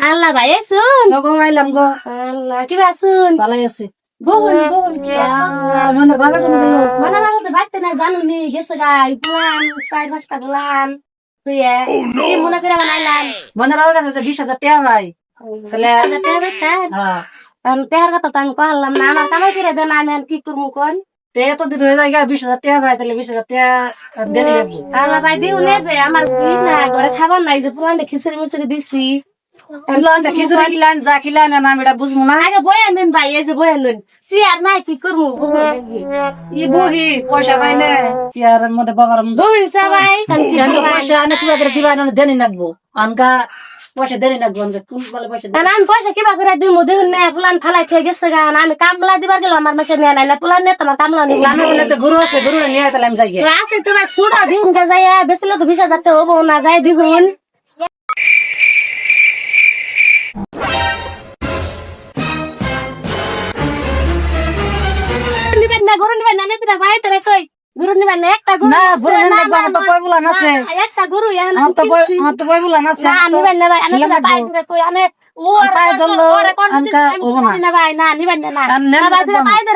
আল্লাহ ভাই শুন লগো আইলাম গো। আল্লাহ কিবা শুন ভালাই আছে। বহুন বহুন মানে ভালো কোনো দিল মানে না তো বাইতে না জানো নি গেছে গাই পুলান চার পাঁচটা পুলান তুইয়ে কি মনে করে বানাইলাম? মনে রাও রাখছে বিশ হাজার টাকা ভাই। তাহলে হ্যাঁ। তেহার কথা তো আমি কহালাম না আমার কামাই করে দেন আমি কি করব কোন? তে এতদিন হয়ে যায় বিশ হাজার টাকা ভাই তাহলে বিশ হাজার টাকা লাগবে? আল্লাহ ভাই দিও নে যে আমার কি না ঘরে খাবার নাই যে পুলান খিচুড়ি মিচুড়ি দিছি। দিবা দেনি নাকবো আনকা পয়সা দেরি নাকবো আনকা কোন বলে পয়সা দেনি আমি পয়সা কিবা করে দিই মুদি নে পুলান ফালাই খেয়ে গেছে গান আমি কামলা দিবার গেল আমার মাসে নিয়ে নাই না পুলান নে তোমার কামলা নিব আমি বলে তো গরু আছে গরু নিয়ে তাহলে আমি যাই আছে তোমার সুটা দিন যাই বেশি তো বিশ হাজার হব না যাই দিহুন। গরু নিবেন না একটা গরু না গরু আছে, নিয়ে নাকবো আমার তো পয় বুলা নাছে একটা গরু ইয়ান আমার তো পয় আমার তো পয় বুলা নাছে না নিবেন না ভাই আনে খিলা ভাই নাকবো। কই আনে ও পায়ে ধরলো, ওরে কোন আনকা দিন না। না ভাই না নিবেন না না ভাই না। পায়ে ধরে